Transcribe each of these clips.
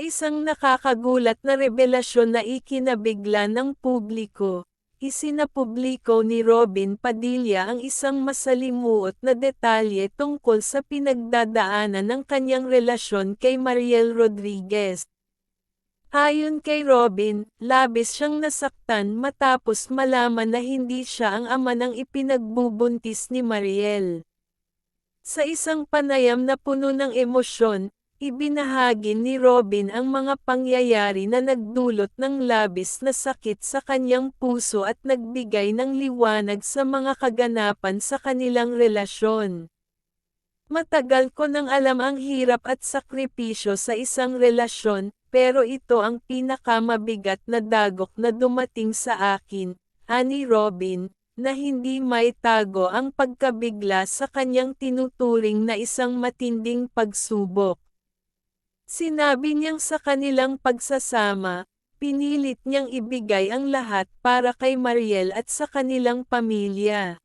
isang nakakagulat na revelasyon na ikinabigla ng publiko, isinapubliko ni Robin Padilla ang isang masalimuot na detalye tungkol sa pinagdadaanan ng kanyang relasyon kay Mariel Rodriguez. Ayon kay Robin, labis siyang nasaktan matapos malaman na hindi siya ang ama ng ipinagbubuntis ni Mariel. Sa isang panayam na puno ng emosyon, Ibinahagi ni Robin ang mga pangyayari na nagdulot ng labis na sakit sa kanyang puso at nagbigay ng liwanag sa mga kaganapan sa kanilang relasyon. Matagal ko nang alam ang hirap at sakripisyo sa isang relasyon, pero ito ang pinakamabigat na dagok na dumating sa akin, ani Robin, na hindi may tago ang pagkabigla sa kanyang tinuturing na isang matinding pagsubok. Sinabi niyang sa kanilang pagsasama, pinilit niyang ibigay ang lahat para kay Mariel at sa kanilang pamilya.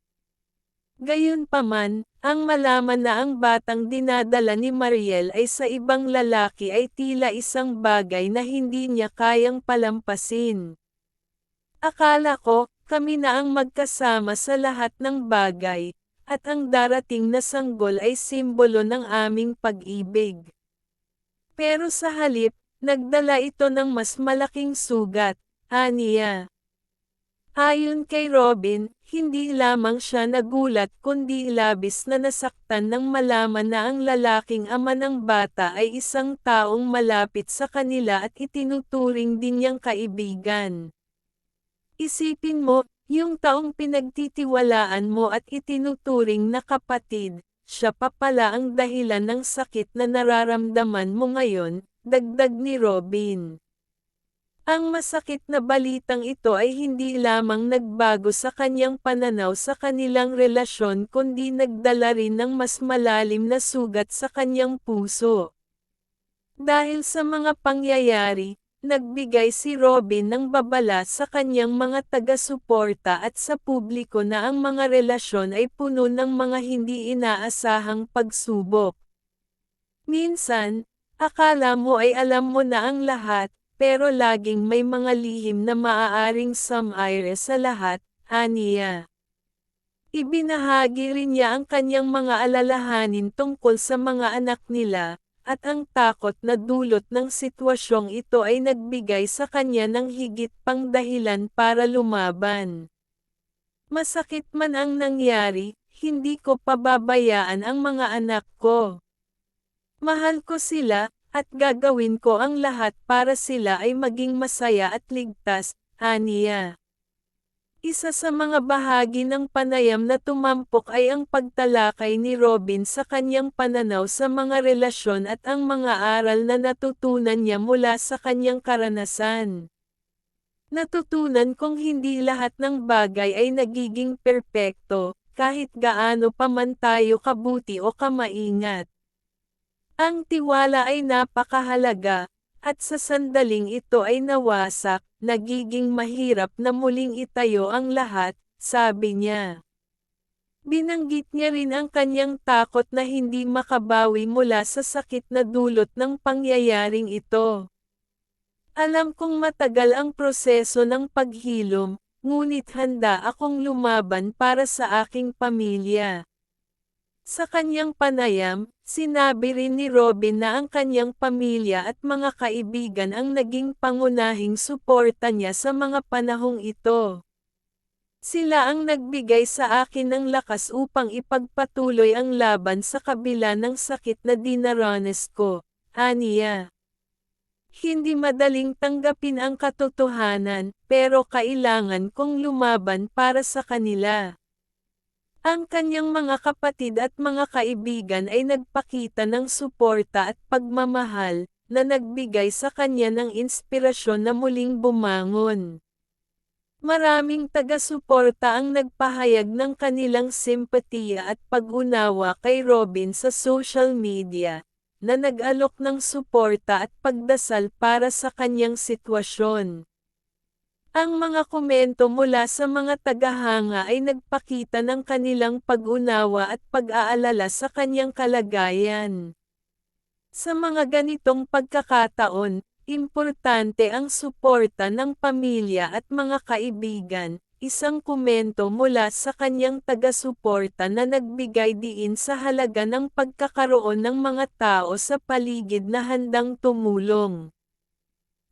Gayunpaman, ang malaman na ang batang dinadala ni Mariel ay sa ibang lalaki ay tila isang bagay na hindi niya kayang palampasin. Akala ko, kami na ang magkasama sa lahat ng bagay, at ang darating na sanggol ay simbolo ng aming pag-ibig. Pero sa halip, nagdala ito ng mas malaking sugat, aniya. Ayon kay Robin, hindi lamang siya nagulat kundi labis na nasaktan nang malaman na ang lalaking ama ng bata ay isang taong malapit sa kanila at itinuturing din niyang kaibigan. Isipin mo, yung taong pinagtitiwalaan mo at itinuturing na kapatid, siya pa pala ang dahilan ng sakit na nararamdaman mo ngayon, dagdag ni Robin. Ang masakit na balitang ito ay hindi lamang nagbago sa kanyang pananaw sa kanilang relasyon kundi nagdala rin ng mas malalim na sugat sa kanyang puso. Dahil sa mga pangyayari, Nagbigay si Robin ng babala sa kanyang mga taga-suporta at sa publiko na ang mga relasyon ay puno ng mga hindi inaasahang pagsubok. Minsan, akala mo ay alam mo na ang lahat, pero laging may mga lihim na maaaring samaire sa lahat, aniya. Ibinahagi rin niya ang kanyang mga alalahanin tungkol sa mga anak nila, at ang takot na dulot ng sitwasyong ito ay nagbigay sa kanya ng higit pang dahilan para lumaban. Masakit man ang nangyari, hindi ko pababayaan ang mga anak ko. Mahal ko sila, at gagawin ko ang lahat para sila ay maging masaya at ligtas, Aniya. Isa sa mga bahagi ng panayam na tumampok ay ang pagtalakay ni Robin sa kanyang pananaw sa mga relasyon at ang mga aral na natutunan niya mula sa kanyang karanasan. Natutunan kong hindi lahat ng bagay ay nagiging perpekto, kahit gaano pa man tayo kabuti o kamaingat. Ang tiwala ay napakahalaga, at sa sandaling ito ay nawasak, nagiging mahirap na muling itayo ang lahat, sabi niya. Binanggit niya rin ang kanyang takot na hindi makabawi mula sa sakit na dulot ng pangyayaring ito. Alam kong matagal ang proseso ng paghilom, ngunit handa akong lumaban para sa aking pamilya. Sa kanyang panayam, sinabi rin ni Robin na ang kanyang pamilya at mga kaibigan ang naging pangunahing suporta niya sa mga panahong ito. Sila ang nagbigay sa akin ng lakas upang ipagpatuloy ang laban sa kabila ng sakit na dinaranas ko, aniya. Hindi madaling tanggapin ang katotohanan, pero kailangan kong lumaban para sa kanila. Ang kanyang mga kapatid at mga kaibigan ay nagpakita ng suporta at pagmamahal, na nagbigay sa kanya ng inspirasyon na muling bumangon. Maraming taga-suporta ang nagpahayag ng kanilang simpatiya at pag-unawa kay Robin sa social media, na nag-alok ng suporta at pagdasal para sa kanyang sitwasyon. Ang mga komento mula sa mga tagahanga ay nagpakita ng kanilang pag-unawa at pag-aalala sa kanyang kalagayan. Sa mga ganitong pagkakataon, Importante ang suporta ng pamilya at mga kaibigan, isang komento mula sa kanyang taga-suporta na nagbigay diin sa halaga ng pagkakaroon ng mga tao sa paligid na handang tumulong.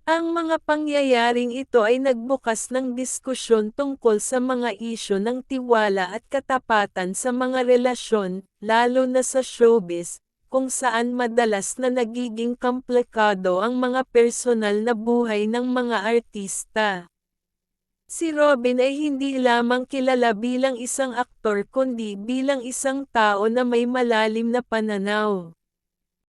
Ang mga pangyayaring ito ay nagbukas ng diskusyon tungkol sa mga isyo ng tiwala at katapatan sa mga relasyon, lalo na sa showbiz, kung saan madalas na nagiging komplikado ang mga personal na buhay ng mga artista. Si Robin ay hindi lamang kilala bilang isang aktor kundi bilang isang tao na may malalim na pananaw.